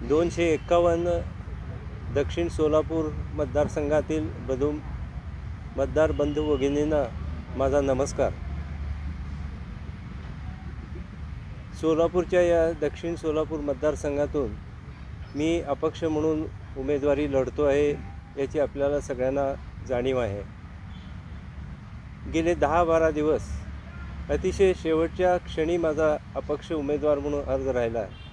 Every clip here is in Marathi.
दोनशे एक्कावन्न दक्षिण सोलापूर मतदारसंघातील बधू मतदार बंधू भगिनींना माझा नमस्कार. सोलापूरच्या या दक्षिण सोलापूर मतदारसंघातून मी अपक्ष म्हणून उमेदवारी लढतो आहे याची आपल्याला सगळ्यांना जाणीव आहे. गेले दहा बारा दिवस अतिशय शेवटच्या क्षणी माझा अपक्ष उमेदवार म्हणून अर्ज राहिला. आहे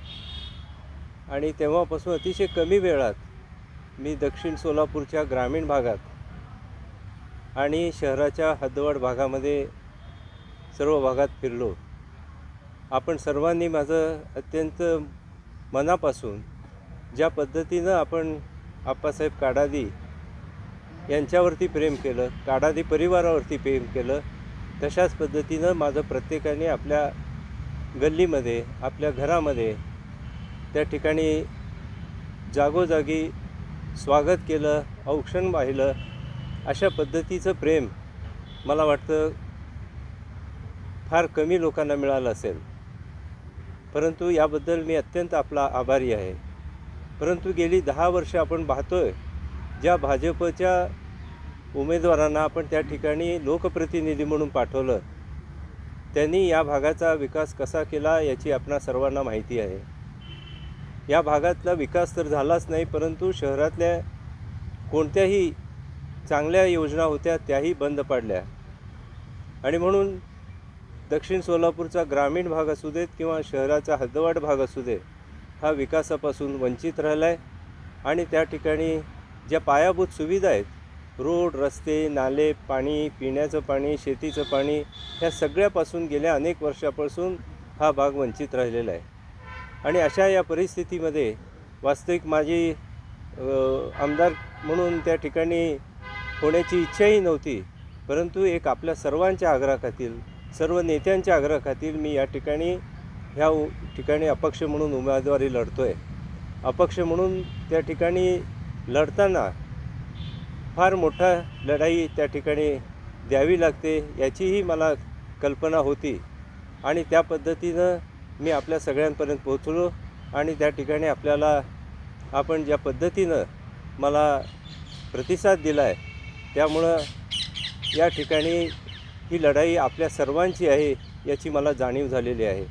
आणि तेव्हापासून अतिशय कमी वेळात मी दक्षिण सोलापूरच्या ग्रामीण भागात आणि शहराच्या हद्दवाड भागामध्ये सर्व भागात फिरलो. आपण सर्वांनी माझं अत्यंत मनापासून ज्या पद्धतीनं आपण आप्पासाहेब काडादी यांच्यावरती प्रेम केलं काडादी परिवारावरती प्रेम केलं तशाच पद्धतीनं माझं प्रत्येकाने आपल्या गल्लीमध्ये आपल्या घरामध्ये त्या ठिकाणी जागोजागी स्वागत केलं औक्षण वाहिलं अशा पद्धतीचं प्रेम मला वाटतं फार कमी लोकांना मिळालं असेल. परंतु याबद्दल मी अत्यंत आपला आभारी आहे. परंतु गेली दहा वर्ष आपण पाहतोय ज्या भाजपच्या उमेदवारांना आपण त्या ठिकाणी लोकप्रतिनिधी म्हणून पाठवलं त्यांनी या भागाचा विकास कसा केला याची आपणा सर्वांना माहिती आहे. या भागातला विकास तर झालाच नाही परंतु शहरातल्या कोणत्याही चांगल्या योजना होत्या त्याही बंद पाडल्या. आणि म्हणून दक्षिण सोलापूरचा ग्रामीण भाग असू देत किंवा शहराचा हद्दवाट भाग असू दे हा विकासापासून वंचित राहिला आहे आणि त्या ठिकाणी ज्या पायाभूत सुविधा आहेत रोड रस्ते नाले पाणी पिण्याचं पाणी शेतीचं पाणी ह्या सगळ्यापासून गेल्या अनेक वर्षापासून हा भाग वंचित राहिलेला आहे. आणि अशा या परिस्थितीमध्ये वास्तविक माझी आमदार म्हणून त्या ठिकाणी होण्याची इच्छाही नव्हती. परंतु एक आपल्या सर्वांच्या आग्रहाखातील सर्व नेत्यांच्या आग्रहाखातील मी या ठिकाणी ह्या ठिकाणी अपक्ष म्हणून उमेदवारी लढतो आहे अपक्ष म्हणून त्या ठिकाणी लढताना फार मोठा लढाई त्या ठिकाणी द्यावी लागते याचीही मला कल्पना होती. आणि त्या पद्धतीनं मी आपल्या सगळ्यांपर्यंत पोहोचलो आणि त्या ठिकाणी आपल्याला आपण ज्या पद्धतीनं मला प्रतिसाद दिला आहे त्यामुळं या ठिकाणी ही लढाई आपल्या सर्वांची आहे याची मला जाणीव झालेली आहे.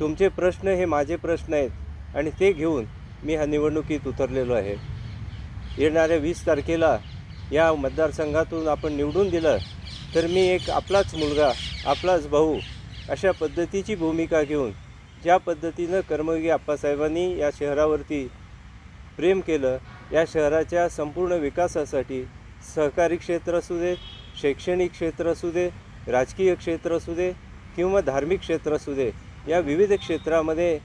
तुमचे प्रश्न हे माझे प्रश्न आहेत आणि ते घेऊन मी ह्या निवडणुकीत उतरलेलो आहे. येणाऱ्या वीस तारखेला या मतदारसंघातून आपण निवडून दिलं तर मी एक आपलाच मुलगा आपलाच भाऊ अशा पद्धतीची भूमिका घेऊन ज्या पद्धतीनं कर्मयोगी आप्पासाहेबांनी या शहरावरती प्रेम केलं या शहराच्या संपूर्ण विकासासाठी सहकारी क्षेत्र असू दे शैक्षणिक क्षेत्र असू दे राजकीय क्षेत्र असू दे किंवा धार्मिक क्षेत्र असू दे या विविध क्षेत्रामध्ये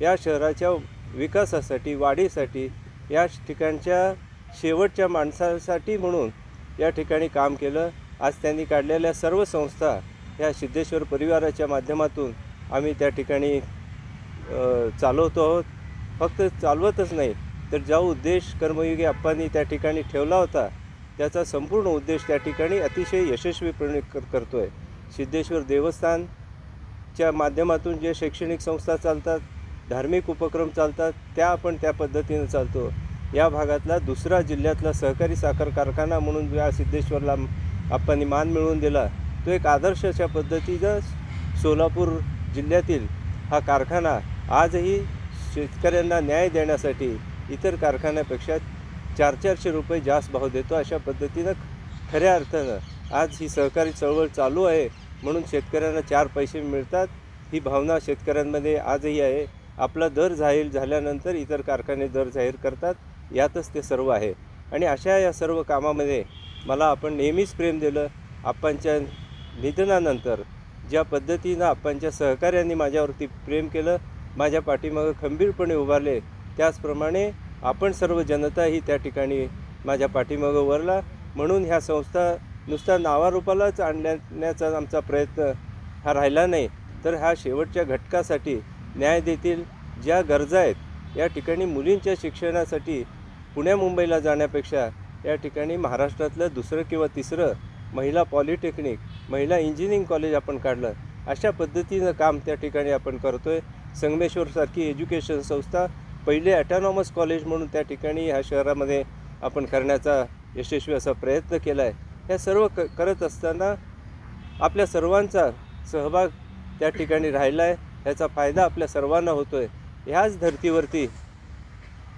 या शहराच्या विकासासाठी वाढीसाठी या ठिकाणच्या शेवटच्या माणसासाठी म्हणून या ठिकाणी काम केलं. आज त्यांनी काढलेल्या सर्व संस्था ह्या सिद्धेश्वर परिवाराच्या माध्यमातून आम्ही त्या ठिकाणी चालवतो आहोत. फक्त चालवतच नाही तर ज्या उद्देश कर्मयोगी आप्पांनी त्या ठिकाणी ठेवला होता त्याचा संपूर्ण उद्देश त्या ठिकाणी अतिशय यशस्वीपणे कर करतो आहे सिद्धेश्वर देवस्थानच्या माध्यमातून जे शैक्षणिक संस्था चालतात धार्मिक उपक्रम चालतात त्या आपण त्या पद्धतीनं चालतो. या भागातला दुसरा जिल्ह्यातला सहकारी साखर कारखाना म्हणून या सिद्धेश्वरला आपण मान मिळवून दिला तो एक आदर्श अशा सोलापूर जिल्ह्यातील हा कारखाना आजही शेतकऱ्यांना न्याय देण्यासाठी इतर कारखान्यापेक्षा चार चारशे रुपये जास्त भाव देतो अशा पद्धतीनं खऱ्या अर्थानं आज ही सहकारी चळवळ चालू आहे म्हणून शेतकऱ्यांना चार पैसे मिळतात. ही भावना शेतकऱ्यांमध्ये आजही आहे. आपला दर जाहीर झाल्यानंतर इतर कारखाने दर जाहीर करतात. यातच ते सर्व आहे. आणि अशा या सर्व कामामध्ये मला आपण नेहमीच प्रेम दिलं. आप्पांच्या निधनानंतर ज्या पद्धतीनं आप्पांच्या सहकार्यांनी माझ्यावरती प्रेम केलं माझ्या पाठीमागं खंबीरपणे उभारले. त्याचप्रमाणे आपण सर्व जनता ही त्या ठिकाणी माझ्या पाठीमागं वरला म्हणून ह्या संस्था नुसता नावारूपालाच आणण्याचा आमचा प्रयत्न हा राहिला नाही. तर हा शेवटच्या घटकासाठी न्याय देतील ज्या गरजा आहेत या ठिकाणी मुलींच्या शिक्षणासाठी पुण्या मुंबईला जाण्यापेक्षा या ठिकाणी महाराष्ट्रातलं दुसरं किंवा तिसरं महिला पॉलिटेक्निक महिला इंजिनिअरिंग कॉलेज आपण काढलं. अशा पद्धतीनं काम त्या ठिकाणी आपण करतो आहे संगमेश्वरसारखी एज्युकेशन संस्था पहिले ॲटॉनॉमस कॉलेज म्हणून त्या ठिकाणी ह्या शहरामध्ये आपण करण्याचा यशस्वी असा प्रयत्न केला आहे ह्या सर्व क करत असताना आपल्या सर्वांचा सहभाग त्या ठिकाणी राहिला आहे ह्याचा फायदा आपल्या सर्वांना होतो आहे ह्याच धर्तीवरती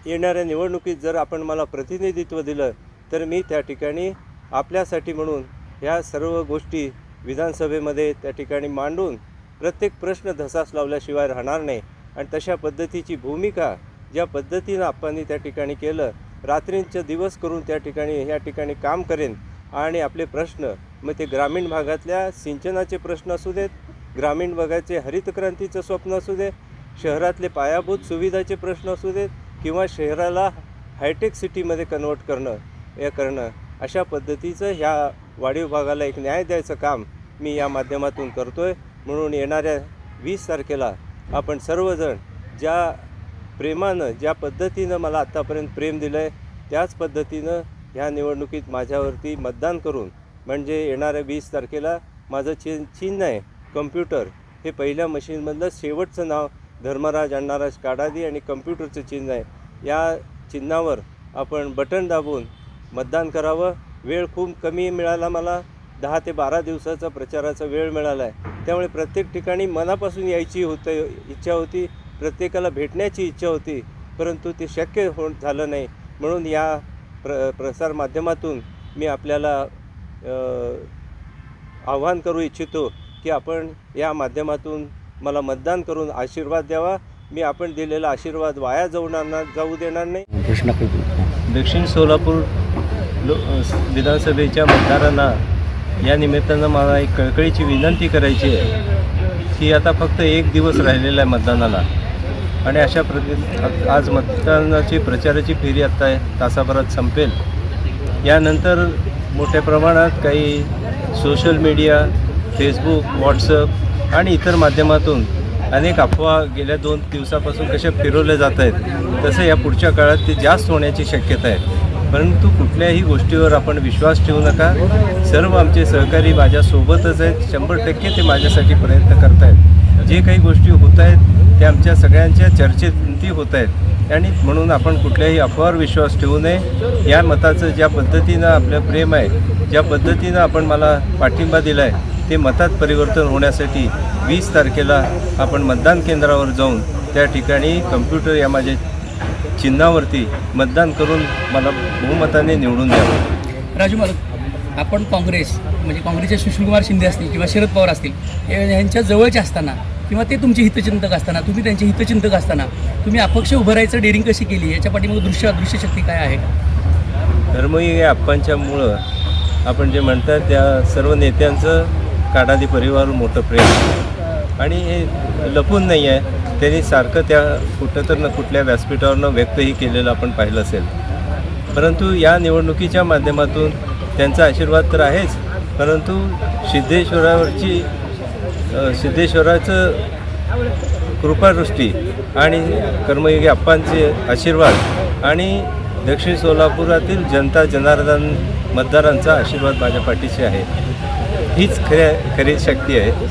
येणाऱ्या निवडणुकीत जर आपण मला प्रतिनिधित्व दिलं तर मी त्या ठिकाणी आपल्यासाठी म्हणून ह्या सर्व गोष्टी विधानसभेमध्ये त्या ठिकाणी मांडून प्रत्येक प्रश्न धसास लावल्याशिवाय राहणार नाही. आणि तशा पद्धतीची भूमिका ज्या पद्धतीनं आपण त्या ठिकाणी केलं रात्रींचे दिवस करून त्या ठिकाणी ह्या ठिकाणी काम करेन. आणि आपले प्रश्न मग ते ग्रामीण भागातल्या सिंचनाचे प्रश्न असू देत ग्रामीण भागाचे हरितक्रांतीचं स्वप्न असू दे शहरातले पायाभूत सुविधाचे प्रश्न असू देत किंवा शहराला हायटेक सिटीमध्ये कन्वर्ट करणं हे करणं अशा पद्धतीचं ह्या वाढीव भागाला एक न्याय द्यायचं काम मी या माध्यमातून करतो आहे म्हणून येणाऱ्या वीस तारखेला आपण सर्वजण ज्या प्रेमानं ज्या पद्धतीनं मला आत्तापर्यंत प्रेम दिलं आहे त्याच पद्धतीनं ह्या निवडणुकीत माझ्यावरती मतदान करून म्हणजे येणाऱ्या वीस तारखेला माझं चिन चिन्ह आहे कम्प्युटर. हे पहिल्या मशीनमधलं शेवटचं नाव धर्मराज अण्णाराज काडादी आणि कम्प्युटरचं चिन्ह आहे. या चिन्हावर आपण बटन दाबून मतदान करावं. वेळ खूप कमी मिळाला मला. दहा ते बारा दिवसाचा प्रचाराचा वेळ मिळाला आहे त्यामुळे प्रत्येक ठिकाणी मनापासून यायची होतं इच्छा होती प्रत्येकाला भेटण्याची इच्छा होती परंतु ते शक्य हो झालं नाही. म्हणून या प्र प्रसार माध्यमातून मी आपल्याला आव्हान करू इच्छितो की आपण या माध्यमातून मला मतदान करून आशीर्वाद द्यावा. मी आपण दिलेला आशीर्वाद वाया जाऊ ना जाऊ देणार नाही. काही दक्षिण सोलापूर लो विधानसभेच्या मतदारांना या निमित्तानं मला एक कळकळीची विनंती करायची आहे की आता फक्त एक दिवस राहिलेला आहे मतदानाला. आणि अशा प्रति आज मतदानाची प्रचाराची फेरी आत्ता तासाभरात संपेल. यानंतर मोठ्या प्रमाणात काही सोशल मीडिया फेसबुक व्हॉट्सअप आणि इतर माध्यमातून अनेक अफवा गेल्या दोन दिवसापासून कशा फिरवल्या जात आहेत तसं या पुढच्या काळात ते जास्त होण्याची शक्यता आहे. परंतु कुठल्याही गोष्टीवर आपण विश्वास ठेवू नका. सर्व आमचे सहकारी माझ्यासोबतच आहेत. शंभर टक्के ते माझ्यासाठी प्रयत्न करत आहेत जे काही गोष्टी होत आहेत त्या आमच्या सगळ्यांच्या चर्चेती होत आहेत. आणि म्हणून आपण कुठल्याही अफवावर विश्वास ठेवू नये. या मताचं ज्या पद्धतीनं आपलं प्रेम आहे ज्या पद्धतीनं आपण मला पाठिंबा दिला आहे ते मतात परिवर्तन होण्यासाठी वीस तारखेला आपण मतदान केंद्रावर जाऊन त्या ठिकाणी कम्प्युटर या माझ्या चिन्हावरती मतदान करून मला बहुमताने निवडून द्यावं. राजू मालक आपण काँग्रेस म्हणजे काँग्रेसचे सुशीलकुमार शिंदे असतील किंवा शरद पवार असतील यांच्या जवळचे असताना किंवा ते तुमचे हितचिंतक असताना तुम्ही त्यांचे हितचिंतक असताना तुम्ही अपक्ष उभं राहायचं डेअरिंग कशी केली? याच्या पाठीमागे दृश्य अदृश्य शक्ती काय आहे? धर्मही या आप्पांच्यामुळं आपण जे म्हणतात त्या सर्व नेत्यांचं काडादी परिवार मोठं प्रेम. आणि हे लपून नाही आहे. त्यांनी सारखं त्या कुठं तर न कुठल्या व्यासपीठावरनं व्यक्तही केलेलं आपण पाहिलं असेल. परंतु या निवडणुकीच्या माध्यमातून त्यांचा आशीर्वाद तर आहेच परंतु सिद्धेश्वरावरची सिद्धेश्वराचं कृपादृष्टी आणि कर्मयोगी अप्पांचे आशीर्वाद आणि दक्षिण सोलापुरातील जनता जनार्दन मतदारांचा आशीर्वाद माझ्या पाठीशी आहे. हीच खऱ्या खरी शक्ती आहे.